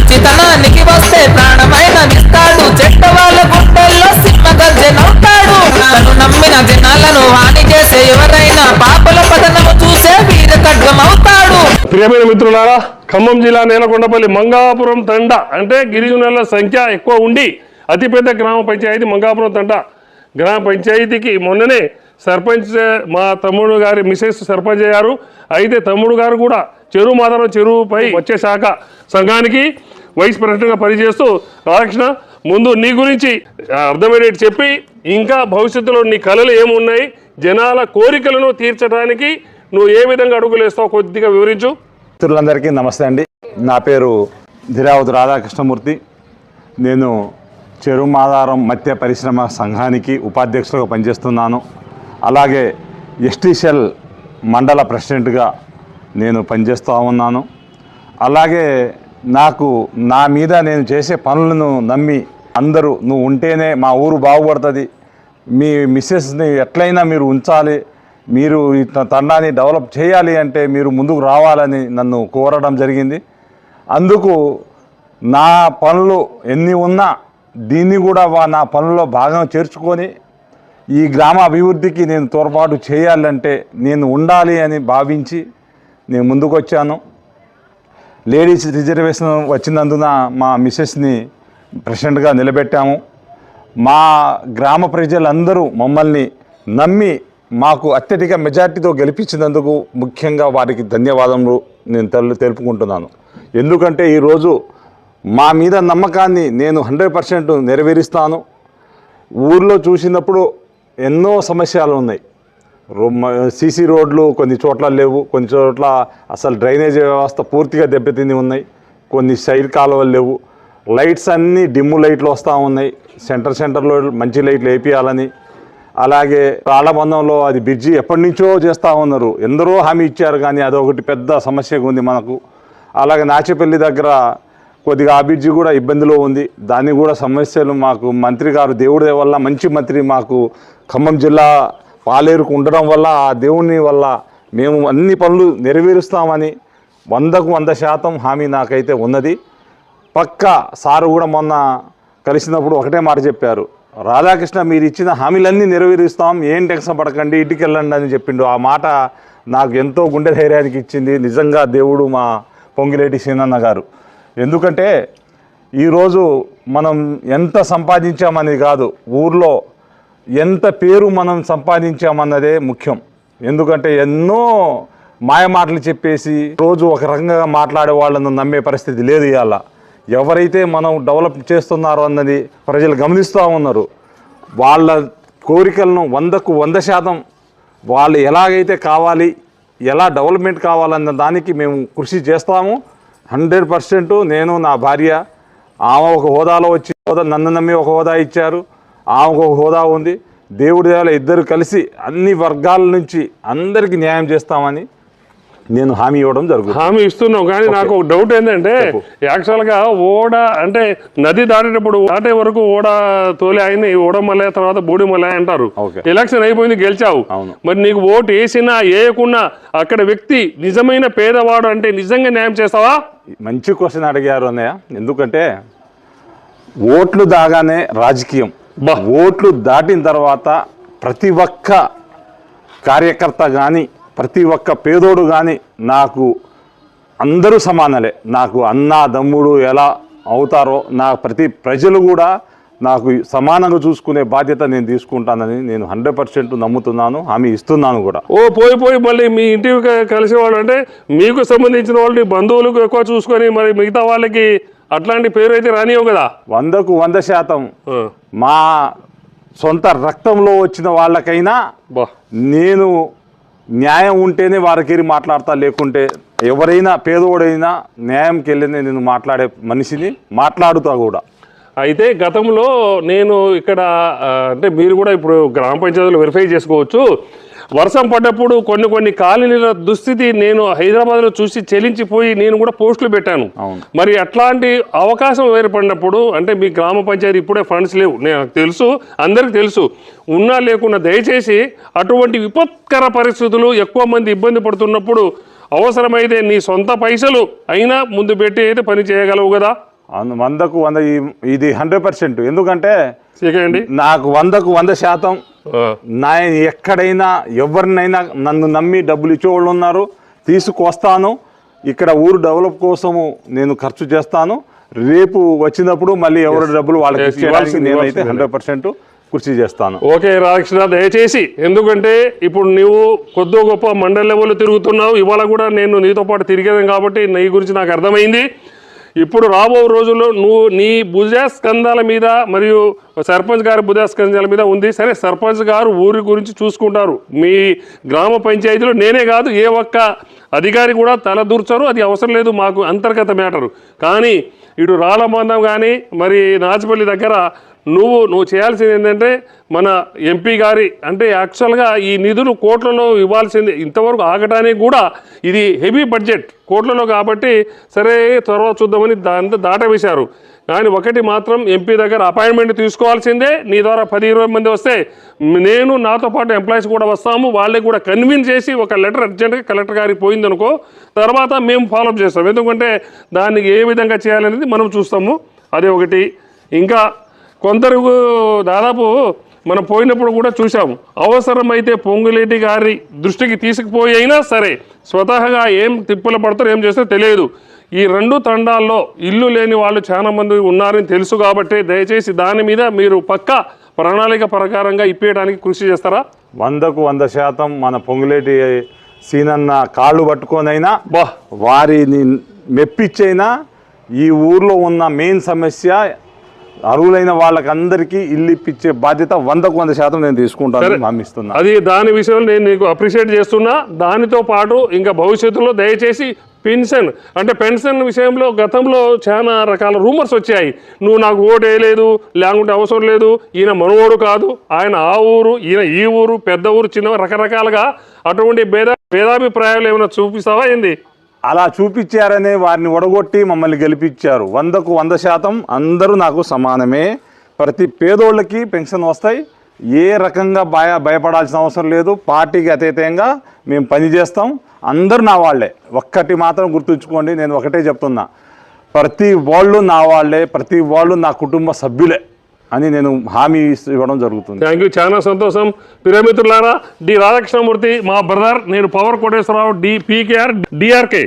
మంచితనానికి వస్తే ప్రాణమైన ఇస్తాడు చెట్ట వాళ్ళ గుండెల్లో సింహ గర్జనవుతాడు తను నమ్మిన జనాలను హాని చేసే ఎవరైనా పాపల పతనము చూసే వీర ఖడ్గమవుతాడు ప్రియమైన మిత్రులారా ఖమ్మం జిల్లా నేలకొండపల్లి మంగాపురం తండ అంటే గిరిజనుల సంఖ్య ఎక్కువ ఉండి అతిపెద్ద గ్రామ పంచాయతీ మంగాపురం తండ. గ్రామ పంచాయతీకి మొన్ననే సర్పంచ్ మా తమ్ముడు గారి మిసెస్ సర్పంచ్ అయ్యారు. అయితే తమ్ముడు గారు కూడా చెరువు మాధవరం చెరువుపై వచ్చే శాఖ సంఘానికి వైస్ ప్రెసిడెంట్గా పనిచేస్తూ రాధాకృష్ణ ముందు నీ గురించి అర్థమయ్యేటి చెప్పి ఇంకా భవిష్యత్తులో నీ కళలు ఏమున్నాయి? జనాల కోరికలను తీర్చడానికి నువ్వు ఏ విధంగా అడుగులేస్తావు కొద్దిగా వివరించు. మిత్రులందరికీ నమస్తే అండి. నా పేరు ధిరావతి రాధాకృష్ణమూర్తి. నేను చెరువు మాదారం మత్స్య పరిశ్రమ సంఘానికి ఉపాధ్యక్షులుగా పనిచేస్తున్నాను. అలాగే ఎస్టీసెల్ మండల ప్రెసిడెంట్గా నేను పనిచేస్తూ ఉన్నాను. అలాగే నాకు నా మీద నేను చేసే పనులను నమ్మి అందరూ నువ్వు ఉంటేనే మా ఊరు బాగుపడుతుంది. మీ మిస్సెస్ని ఎట్లయినా మీరు ఉంచాలి. మీరు తండాన్ని డెవలప్ చేయాలి అంటే మీరు ముందుకు రావాలని నన్ను కోరడం జరిగింది. అందుకు నా పనులు ఎన్ని ఉన్నా దీన్ని కూడా వా- నా పనుల్లో భాగం చేర్చుకొని ఈ గ్రామ అభివృద్ధికి నేను తోడ్పాటు చేయాలంటే నేను ఉండాలి అని భావించి నేను ముందుకొచ్చాను. లేడీస్ రిజర్వేషన్ వచ్చినందున మా మిస్సెస్ని ప్రెసిడెంట్గా నిలబెట్టాము. మా గ్రామ ప్రజలందరూ మమ్మల్ని నమ్మి మాకు అత్యధిక మెజార్టీతో గెలిపించినందుకు ముఖ్యంగా వారికి ధన్యవాదములు నేను తెలు తెలుపుకుంటున్నాను. ఎందుకంటే ఈరోజు మా మీద నమ్మకాన్ని నేను హండ్రెడ్ పర్సెంట్ నెరవేరుస్తాను. ఊర్లో చూసినప్పుడు ఎన్నో సమస్యలు ఉన్నాయి సీసీ రోడ్లు కొన్ని చోట్ల లేవు కొన్ని చోట్ల అసలు డ్రైనేజ్ వ్యవస్థ పూర్తిగా దెబ్బతిని ఉన్నాయి కొన్ని సైడ్ కాలువలు లేవు. లైట్స్ అన్నీ డిమ్ము లైట్లు వస్తూ ఉన్నాయి సెంటర్ సెంటర్లో మంచి లైట్లు వేపియాలని. అలాగే రాళ్ళబంధంలో అది బ్రిడ్జి ఎప్పటి నుంచో చేస్తూ ఉన్నారు. ఎందరో హామీ ఇచ్చారు కానీ అదొకటి పెద్ద సమస్యగా ఉంది మనకు. అలాగే నాచేపల్లి దగ్గర కొద్దిగా అభివృద్ధి కూడా ఇబ్బందిలో ఉంది. దాన్ని కూడా సమస్యలు మాకు మంత్రి గారు దేవుడి వల్ల మంచి మంత్రి మాకు ఖమ్మం జిల్లా పాలేరుకు ఉండడం వల్ల ఆ దేవుని వల్ల మేము అన్ని పనులు నెరవేరుస్తామని వందకు వంద శాతం హామీ నాకైతే ఉన్నది. పక్క సారు కూడా మొన్న కలిసినప్పుడు ఒకటే మాట చెప్పారు. రాధాకృష్ణ మీరు ఇచ్చిన హామీలన్నీ నెరవేరుస్తాం. ఏం టెన్షన్ పడకండి ఇంటికి వెళ్ళండి అని చెప్పిండు. ఆ మాట నాకు ఎంతో గుండె ధైర్యానికి ఇచ్చింది నిజంగా దేవుడు మా పొంగిలేటి సీనన్న గారు. ఎందుకంటే ఈరోజు మనం ఎంత సంపాదించామనేది కాదు ఊర్లో ఎంత పేరు మనం సంపాదించామన్నదే ముఖ్యం. ఎందుకంటే ఎన్నో మాయమాటలు చెప్పేసి రోజు ఒక రకంగా మాట్లాడే వాళ్ళను నమ్మే పరిస్థితి లేదు ఇవాళ ఎవరైతే మనం డెవలప్ చేస్తున్నారో అన్నది ప్రజలు గమనిస్తూ ఉన్నారు. వాళ్ళ కోరికలను వందకు వంద శాతం వాళ్ళు ఎలాగైతే కావాలి ఎలా డెవలప్మెంట్ కావాలన్న దానికి మేము కృషి చేస్తాము. హండ్రెడ్ పర్సెంట్ నేను నా భార్య ఆమె ఒక హోదాలో వచ్చి హోదా నన్ను నమ్మి ఒక హోదా ఇచ్చారు. ఆమెకు ఒక హోదా ఉంది. దేవుడి దేవాల ఇద్దరు కలిసి అన్ని వర్గాల నుంచి అందరికీ న్యాయం చేస్తామని నేను హామీ ఇవ్వడం జరుగుతుంది. హామీ ఇస్తున్నావు కానీ నాకు ఒక డౌట్ ఏంటంటే యాక్చువల్గా ఓడ అంటే నది దాటేటప్పుడు దాటే వరకు ఓడ తోలే ఆయన ఓడమల్లె తర్వాత బూడిమల్లె అంటారు. ఓకే. ఎలక్షన్ అయిపోయింది గెలిచావు. మరి నీకు ఓటు వేసినా వేయకున్నా అక్కడ వ్యక్తి నిజమైన పేదవాడు అంటే నిజంగా న్యాయం చేస్తావా? మంచి క్వశ్చన్ అడిగారు అన్నయ్య. ఎందుకంటే ఓట్లు దాగానే రాజకీయం. ఓట్లు దాటిన తర్వాత ప్రతి ఒక్క కార్యకర్త కానీ ప్రతి ఒక్క పేదోడు కానీ నాకు అందరూ సమానలే. నాకు అన్న దమ్ముడు ఎలా అవుతారో నా ప్రతి ప్రజలు కూడా నాకు సమానంగా చూసుకునే బాధ్యత నేను తీసుకుంటానని నేను హండ్రెడ్ పర్సెంట్ నమ్ముతున్నాను హామీ ఇస్తున్నాను కూడా. ఓ పోయి పోయి మళ్ళీ మీ ఇంటికి కలిసేవాళ్ళు అంటే మీకు సంబంధించిన వాళ్ళు బంధువులకు ఎక్కువ చూసుకొని మరి మిగతా వాళ్ళకి అట్లాంటి పేరు అయితే రానియవు కదా. వందకు వంద శాతం మా సొంత రక్తంలో వచ్చిన వాళ్ళకైనా నేను న్యాయం ఉంటేనే వారికి మాట్లాడతా లేకుంటే ఎవరైనా పేదోడైనా న్యాయంకి వెళ్ళినే నేను మాట్లాడే మనిషిని మాట్లాడుతా కూడా. అయితే గతంలో నేను ఇక్కడ అంటే మీరు కూడా ఇప్పుడు గ్రామ పంచాయతీలు వెరిఫై చేసుకోవచ్చు. వర్షం పడ్డప్పుడు కొన్ని కొన్ని కాలనీల దుస్థితి నేను హైదరాబాద్లో చూసి చెలించిపోయి నేను కూడా పోస్టులు పెట్టాను. మరి అట్లాంటి అవకాశం ఏర్పడినప్పుడు అంటే మీ గ్రామ పంచాయతీ ఇప్పుడే ఫండ్స్ లేవు నేను నాకు తెలుసు అందరికి తెలుసు ఉన్నా లేకున్నా దయచేసి అటువంటి విపత్కర పరిస్థితులు ఎక్కువ మంది ఇబ్బంది పడుతున్నప్పుడు అవసరమైతే నీ సొంత పైసలు అయినా ముందు పెట్టి అయితే పని చేయగలవు కదా వందకు వంద ఇది హండ్రెడ్ పర్సెంట్. ఎందుకంటే నాకు వందకు వంద శాతం నా ఎక్కడైనా ఎవరినైనా నన్ను నమ్మి డబ్బులు ఇచ్చేవాళ్ళు ఉన్నారు. తీసుకొస్తాను. ఇక్కడ ఊరు డెవలప్ కోసము నేను ఖర్చు చేస్తాను. రేపు వచ్చినప్పుడు మళ్ళీ ఎవరి డబ్బులు వాళ్ళకి ఇవ్వాల్సింది, నేనైతే. హండ్రెడ్ పర్సెంట్ కృషి చేస్తాను. ఓకే రాధాకృష్ణ దయచేసి ఎందుకంటే ఇప్పుడు నువ్వు కొద్దో గొప్ప మండల లెవెల్లో తిరుగుతున్నావు. ఇవాళ కూడా నేను నీతో పాటు తిరిగాను కాబట్టి నీ గురించి నాకు అర్థమైంది. ఇప్పుడు రాబో రోజుల్లో నువ్వు నీ భుజస్కంధాల మీద మరియు సర్పంచ్ గారి భుజస్కంధాల మీద ఉంది. సరే సర్పంచ్ గారు ఊరి గురించి చూసుకుంటారు. మీ గ్రామ పంచాయతీలో నేనే కాదు ఏ ఒక్క అధికారి కూడా తలదూర్చరు. అది అవసరం లేదు మాకు అంతర్గత మ్యాటరు. కానీ ఇటు రాళ్ళబంధం కానీ మరి నాచిపల్లి దగ్గర నువ్వు నువ్వు చేయాల్సింది ఏంటంటే మన ఎంపీ గారి అంటే యాక్చువల్గా ఈ నిధులు కోట్లలో ఇవ్వాల్సింది ఇంతవరకు ఆగటానికి కూడా ఇది హెవీ బడ్జెట్ కోట్లలో కాబట్టి సరే త్వరలో చూద్దామని దాంతో దాటవేశారు. కానీ ఒకటి మాత్రం ఎంపీ దగ్గర అపాయింట్మెంట్ తీసుకోవాల్సిందే. నీ ద్వారా పది ఇరవై మంది వస్తే నేను నాతో పాటు ఎంప్లాయీస్ కూడా వస్తాము. వాళ్ళకి కూడా కన్విన్స్ చేసి ఒక లెటర్ అర్జెంట్గా కలెక్టర్ గారికి పోయిందనుకో తర్వాత మేము ఫాలోఅప్ చేస్తాం. ఎందుకంటే దానికి ఏ విధంగా చేయాలనేది మనం చూస్తాము. అదే ఒకటి. ఇంకా కొందరు దాదాపు మనం పోయినప్పుడు కూడా చూసాము అవసరమైతే పొంగులేటి గారి దృష్టికి తీసుకుపోయి అయినా సరే స్వతహాగా ఏం తిప్పులు పడతారో ఏం చేస్తారో తెలియదు. ఈ రెండు తండాల్లో ఇల్లు లేని వాళ్ళు చాలా మంది ఉన్నారని తెలుసు కాబట్టి దయచేసి దాని మీద మీరు పక్క ప్రణాళిక ప్రకారంగా ఇప్పేయడానికి కృషి చేస్తారా? వందకు వంద శాతం మన పొంగులేటి సీనన్న కాళ్ళు పట్టుకొనైనా వారిని మెప్పించైనా ఈ ఊర్లో ఉన్న మెయిన్ సమస్య అర్హులైన వాళ్ళకందరికీ ఇల్లు ఇప్పించే బాధ్యత వందకు వంద శాతం నేను తీసుకుంటాను హామీస్తున్నా అది దాని విషయంలో నేను నీకు అప్రిషియేట్ చేస్తున్నా. దానితో పాటు ఇంకా భవిష్యత్తులో దయచేసి పెన్షన్ అంటే పెన్షన్ విషయంలో గతంలో చాలా రకాల రూమర్స్ వచ్చాయి. నువ్వు నాకు ఓటు వేయలేదు లేకుంటే అవసరం లేదు ఈయన మనవోడు కాదు ఆయన ఆ ఊరు ఈయన ఈ ఊరు పెద్ద ఊరు చిన్న రకరకాలుగా అటువంటి భేద భేదాభిప్రాయాలు ఏమైనా చూపిస్తావా ఏంది? అలా చూపించారనే వారిని ఒడగొట్టి మమ్మల్ని గెలిపించారు. వందకు వంద శాతం అందరూ నాకు సమానమే. ప్రతి పేదోళ్ళకి పెన్షన్ వస్తాయి. ఏ రకంగా భయ భయపడాల్సిన అవసరం లేదు. పార్టీకి అతీతంగా మేము పని చేస్తాం. అందరూ నా వాళ్ళే. ఒక్కటి మాత్రం గుర్తుంచుకోండి నేను ఒకటే చెప్తున్నా. ప్రతి వాళ్ళు నా వాళ్ళే. ప్రతి వాళ్ళు నా కుటుంబ సభ్యులే. అని నేను హామీ ఇవ్వడం జరుగుతుంది. థ్యాంక్ యూ చాలా సంతోషం. ప్రియమిత్రులారా డి రాధాకృష్ణమూర్తి మా బ్రదర్ నేను Power Koteswararao D PKR DRK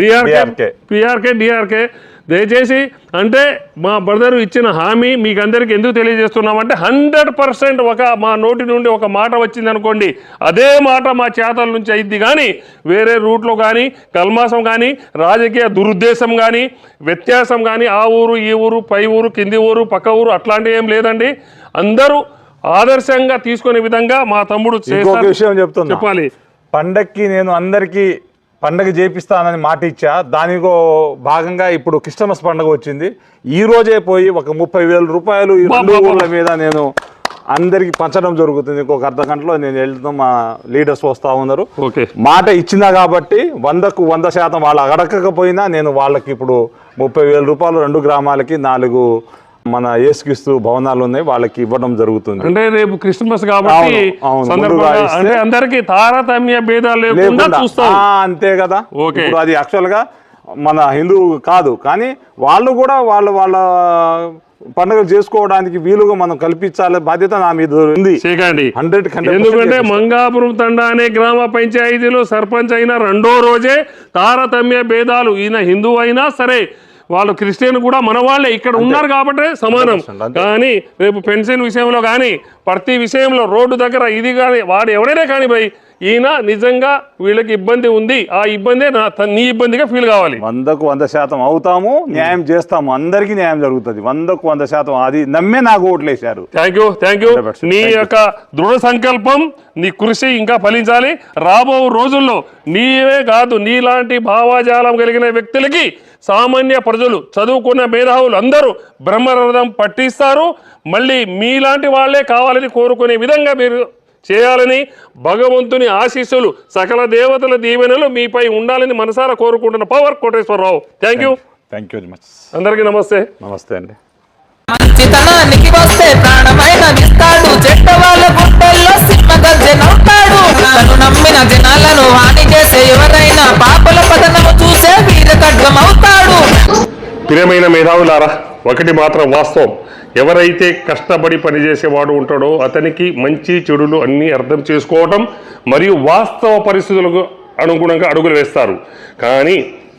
DRK. PRK DRK దయచేసి అంటే మా బ్రదర్ ఇచ్చిన హామీ మీకు అందరికి ఎందుకు తెలియజేస్తున్నామంటే హండ్రెడ్ పర్సెంట్ ఒక మా నోటి నుండి ఒక మాట వచ్చింది అనుకోండి అదే మాట మా చేతల నుంచి అయింది కానీ వేరే రూట్లో కానీ కల్మాసం కానీ రాజకీయ దురుద్దేశం కానీ వ్యత్యాసం కానీ ఆ ఊరు ఈ ఊరు పై ఊరు కింది ఊరు పక్క ఊరు అట్లాంటివి ఏం లేదండి. అందరూ ఆదర్శంగా తీసుకునే విధంగా మా తమ్ముడు. విషయం చెప్తున్నా. చెప్పాలి. పండక్కి నేను అందరికీ పండగ చేపిస్తానని మాట ఇచ్చా. దానికో భాగంగా ఇప్పుడు క్రిస్టమస్ పండగ వచ్చింది. ఈ రోజే పోయి ఒక ముప్పై వేల రూపాయలు ఈ రెండు మీద నేను అందరికి పంచడం జరుగుతుంది. ఇంకొక అర్ధ గంటలో నేను వెళ్తాం మా లీడర్స్ వస్తూ ఉన్నారు. ఓకే. మాట ఇచ్చినా కాబట్టి వందకు వంద శాతం వాళ్ళు అడగకపోయినా నేను వాళ్ళకి ఇప్పుడు ముప్పై వేల రూపాయలు రెండు గ్రామాలకి నాలుగు మన ఏసుక్రీస్తు భవనాలు ఉన్నాయి వాళ్ళకి ఇవ్వడం జరుగుతుంది. అంటే రేపు క్రిస్మస్ కాబట్టి అంటే అందరికి తారతమ్య భేదాలు లేకుండా అంతే కదా. ఇప్పుడు అది యాక్చువల్గా మన హిందూ కాదు. కానీ వాళ్ళు కూడా వాళ్ళ వాళ్ళ పండుగలు చేసుకోవడానికి వీలుగా మనం కల్పించాలి బాధ్యత నా మీద ఉంది. హండ్రెడ్ ఎందుకంటే మంగాపురం తండా అనే గ్రామ పంచాయతీలో సర్పంచ్ అయిన రెండో రోజే తారతమ్య భేదాలు. ఈయన హిందూ అయినా సరే వాళ్ళు క్రిస్టియన్ కూడా మన వాళ్ళే. ఇక్కడ ఉన్నారు కాబట్టి సమానం. 100% అంతే. కానీ రేపు పెన్షన్ విషయంలో కానీ ప్రతి విషయంలో రోడ్డు దగ్గర ఇది కానీ వాడు ఎవరైనా కానీ భయ్ ఈయన నిజంగా వీళ్ళకి ఇబ్బంది ఉంది. ఆ ఇబ్బందే నా ఇబ్బందిగా ఫీల్ కావాలి. వందకు వంద శాతం అవుతాము న్యాయం చేస్తాము. అందరికీ న్యాయం జరుగుతుంది. వందకు వంద శాతం అది నమ్మే నాకు ఓట్లేశారు. Thank you thank you 100%. నీ. యొక్క దృఢ సంకల్పం నీ కృషి ఇంకా ఫలించాలి. రాబో రోజుల్లో నీవే కాదు నీలాంటి భావాజాలం కలిగిన వ్యక్తులకి సామాన్య ప్రజలు చదువుకున్న మేధావులు అందరూ బ్రహ్మరథం పట్టిస్తారు. మళ్ళీ మీలాంటి వాళ్ళే కావాలని కోరుకునే విధంగా మీరు చేయాలని భగవంతుని ఆశీస్సులు సకల దేవతల దీవెనలు మీపై ఉండాలని మనసారా కోరుకుంటున్న Power Koteswararao. Thank you thank you very much అందరికీ నమస్తే. నమస్తే అండి. మంచితనానికి వస్తే ప్రాణమైన ఇస్తాడు చెడ్డ వాళ్ళ గుండెల్లో గర్జనవుతాడు తను నమ్మిన జనాలను హాని చేసే ఎవరైనా పాపల పతనము వీర ఖడ్గమవుతాడు ప్రియమైన మేధావులారా ఒకటి మాత్రం వాస్తవం. ఎవరైతే కష్టపడి పనిచేసేవాడు ఉంటాడో అతనికి మంచి చెడులు అన్నీ అర్థం చేసుకోవటం మరియు వాస్తవ పరిస్థితులకు అనుగుణంగా అడుగులు వేస్తారు. కానీ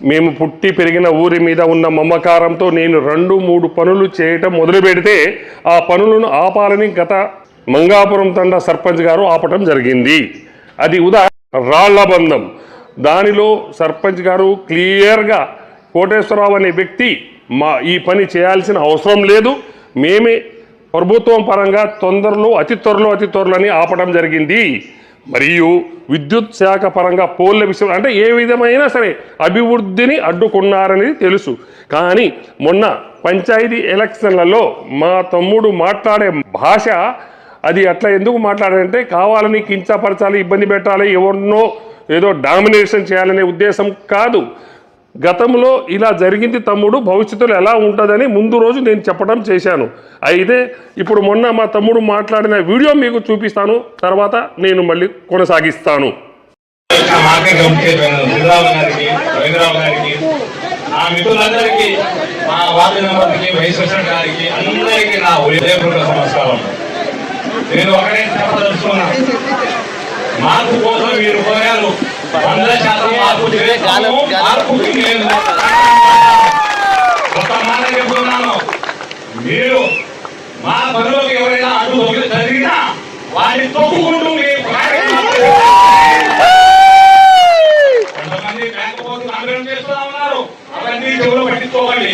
మేము పుట్టి పెరిగిన ఊరి మీద ఉన్న మమకారంతో నేను రెండు మూడు పనులు చేయటం మొదలు పెడితే ఆ పనులను ఆపాలని గత మంగాపురం తండ సర్పంచ్ గారు ఆపటం జరిగింది. అది ఉదా రాళ్ళ బంధం. దానిలో సర్పంచ్ గారు క్లియర్గా కోటేశ్వరరావు అనే వ్యక్తి మా ఈ పని చేయాల్సిన అవసరం లేదు. మేమే ప్రభుత్వం పరంగా తొందరలో అతి త్వరలో అతి త్వరలోని ఆపడం జరిగింది. మరియు విద్యుత్ శాఖ పరంగా పోల్ల విషయం అంటే ఏ విధమైనా సరే అభివృద్ధిని అడ్డుకున్నారనేది తెలుసు. కానీ మొన్న పంచాయతీ ఎలక్షన్లలో మా తమ్ముడు మాట్లాడే భాష అది అట్లా ఎందుకు మాట్లాడారంటే కావాలని కించపరచాలి ఇబ్బంది పెట్టాలి ఎవరినో ఏదో డామినేషన్ చేయాలనే ఉద్దేశం కాదు. గతంలో ఇలా జరిగింది తమ్ముడు భవిష్యత్తులో ఎలా ఉంటుందని ముందు రోజు నేను చెప్పడం చేశాను. అయితే ఇప్పుడు మొన్న మా తమ్ముడు మాట్లాడిన వీడియో మీకు చూపిస్తాను తర్వాత నేను మళ్ళీ కొనసాగిస్తాను. నా మార్కెట్ నా వార్డు మెంబర్కి వైస్ ప్రెసిడెంట్ గారికి అందరికీ నా హృదయపూర్వక నమస్కారం. నేను ఒకటే చెప్పదలుచుకున్నాను మార్పు కోసం మీరు పోయారు. వంద శాతం మార్పు నేను ఒక మాట చెప్తున్నాను. మీరు మా పనులకు ఎవరైనా అడ్డు జరిగినా వారిని తొక్కుకుంటూ మీ కార్యక్రమాలు కొంతమంది బ్యాంకు పోతులు ఆందోళన చేస్తూ ఉన్నారు. అవన్నీ చెవులు పట్టించుకోవాలి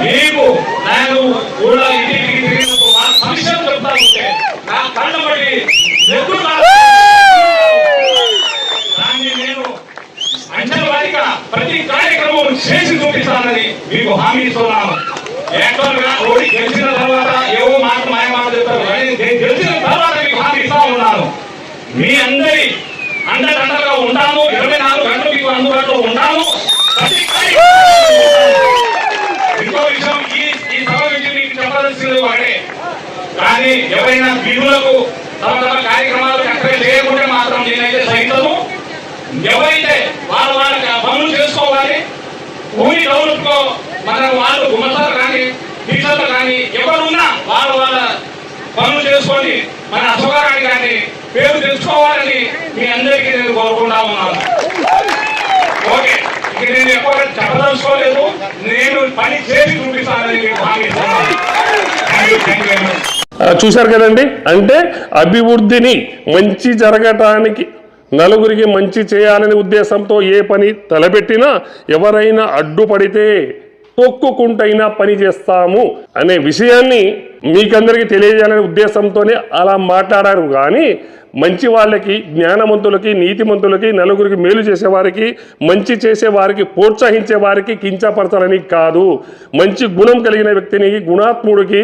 మీకు నేను ఊళ్ళో ఇంటికి తిరిగినప్పుడు మా సమస్యలు చెప్తా ఉంటే నా కళ్ళ పడి ఎప్పుడు దాన్ని నేను అంచెల వారిగా ప్రతి కార్యక్రమం చేసి చూపిస్తానని మీకు హామీ ఇస్తున్నాను ఏకంగా ఓడి గెలిచిన తర్వాత ఏవో మాట మాయ మాట చెప్తారు కానీ నేను గెలిచిన తర్వాత మీకు హామీ ఇస్తా ఉన్నాను మీ అందరి అండదండగా ఉంటాము. ఇరవై నాలుగు గంటలు మీకు అందుబాటులో ఉంటాము. ఇంకో విషయం ఈ ఈ సభ నుంచి మీకు చెప్పాల్సింది వాడే కానీ ఎవరైనా బిల్లులకు తమ తమ కార్యక్రమాలకు అక్కడ లేకుంటే మాత్రం నేనైతే సైతము ఎవరైతే వాళ్ళ వాళ్ళ పనులు చేసుకోవాలి భూమి డెవలప్ మన వాళ్ళు గుమస్తాలు కానీ టీచర్లు కానీ ఎవరున్నా వాళ్ళ వాళ్ళ పనులు చేసుకొని మన అశోకారాన్ని కానీ పేరు తెలుసుకోవాలని మీ అందరికీ నేను కోరుకుంటా ఉన్నాను. ఓకే ఇక నేను ఎక్కువ చెప్పదలుచుకోలేదు. నేను పని చేసి చూపిస్తానని మీకు హామీ ఇస్తున్నాను. థ్యాంక్ యూ వెరీ మచ్ చూశారు కదండి? అంటే అభివృద్ధిని మంచి జరగటానికి నలుగురికి మంచి చేయాలనే ఉద్దేశంతో ఏ పని తలపెట్టినా ఎవరైనా అడ్డుపడితే తొక్కుకుంటైనా పని చేస్తాము అనే విషయాన్ని మీకందరికీ తెలియజేయాలనే ఉద్దేశంతోనే అలా మాట్లాడారు. కానీ మంచి వాళ్ళకి జ్ఞానవంతులకి నీతిమంతులకి నలుగురికి మేలు చేసేవారికి మంచి చేసేవారికి ప్రోత్సహించే వారికి కించపరచాలని కాదు. మంచి గుణం కలిగిన వ్యక్తిని గుణాత్ముడికి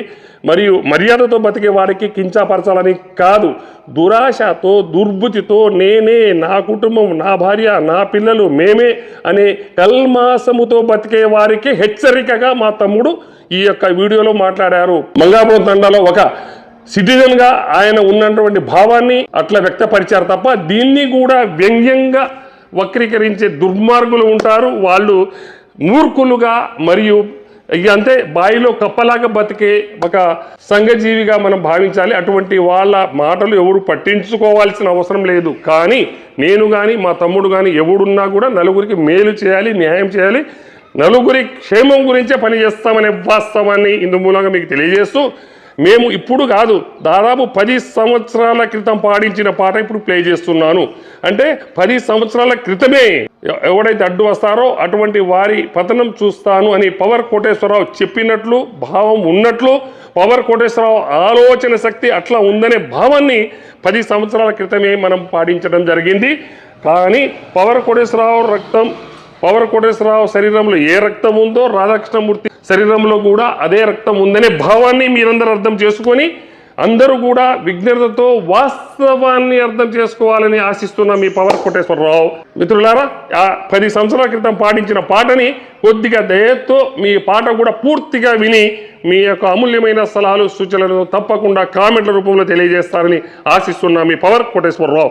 మరియు మర్యాదతో బతికే వారికి కించపరచాలని కాదు. దురాశతో దుర్బుతితో నేనే నా కుటుంబం నా భార్య నా పిల్లలు మేమే అనే కల్మాసముతో బతికే వారికి హెచ్చరికగా మా తమ్ముడు ఈ యొక్క వీడియోలో మాట్లాడారు. మంగాపురం తండాలో ఒక సిటిజన్గా ఆయన ఉన్నటువంటి భావాన్ని అట్లా వ్యక్తపరిచారు తప్ప దీన్ని కూడా వ్యంగ్యంగా వక్రీకరించే దుర్మార్గులు ఉంటారు. వాళ్ళు మూర్ఖులుగా మరియు ఇక అంతే బాయిలో కప్పలాగా బతికే ఒక సంఘజీవిగా మనం భావించాలి. అటువంటి వాళ్ళ మాటలు ఎవరు పట్టించుకోవాల్సిన అవసరం లేదు. కానీ నేను కానీ మా తమ్ముడు కానీ ఎవడున్నా కూడా నలుగురికి మేలు చేయాలి న్యాయం చేయాలి. నలుగురి క్షేమం గురించే పనిచేస్తామనే వాస్తవాన్ని ఇందు మూలంగా మీకు తెలియజేస్తూ మేము ఇప్పుడు కాదు దాదాపు పది సంవత్సరాల క్రితం పాడించిన పాట ఇప్పుడు ప్లే చేస్తున్నాను. అంటే పది సంవత్సరాల క్రితమే ఎవడైతే అడ్డు వస్తారో అటువంటి వారి పతనం చూస్తాను అని పవర్ కోటేశ్వరరావు చెప్పినట్లు భావం ఉన్నట్లు పవర్ కోటేశ్వరరావు ఆలోచన శక్తి అట్లా ఉందనే భావాన్ని పది సంవత్సరాల క్రితమే మనం పాటించడం జరిగింది. కానీ పవర్ కోటేశ్వరరావు రక్తం పవర్ కోటేశ్వరరావు శరీరంలో ఏ రక్తం ఉందో రాధాకృష్ణమూర్తి శరీరంలో కూడా అదే రక్తం ఉందనే భావాన్ని మీరందరూ అర్థం చేసుకొని అందరూ కూడా విజ్ఞతతో వాస్తవాన్ని అర్థం చేసుకోవాలని ఆశిస్తున్న మీ పవర్ కోటేశ్వరరావు. మిత్రులారా ఆ పది సంవత్సరాల క్రితం పాటించిన పాటని కొద్దిగా దయతో మీ పాట కూడా పూర్తిగా విని మీ యొక్క అమూల్యమైన సలహాలు సూచనలను తప్పకుండా కామెంట్ల రూపంలో తెలియజేస్తారని ఆశిస్తున్న మీ పవర్ కోటేశ్వరరావు.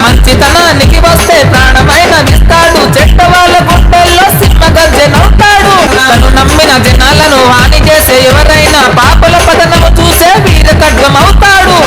మంచితనానికి వస్తే ప్రాణమైన విస్తాడు చెట్ట వాళ్ళ గుండెల్లో సింహగర్జనవుతాడు తను నమ్మిన జనాలను హాని చేసే ఎవరైనా పాపల పతనము చూసే వీర అవుతాడు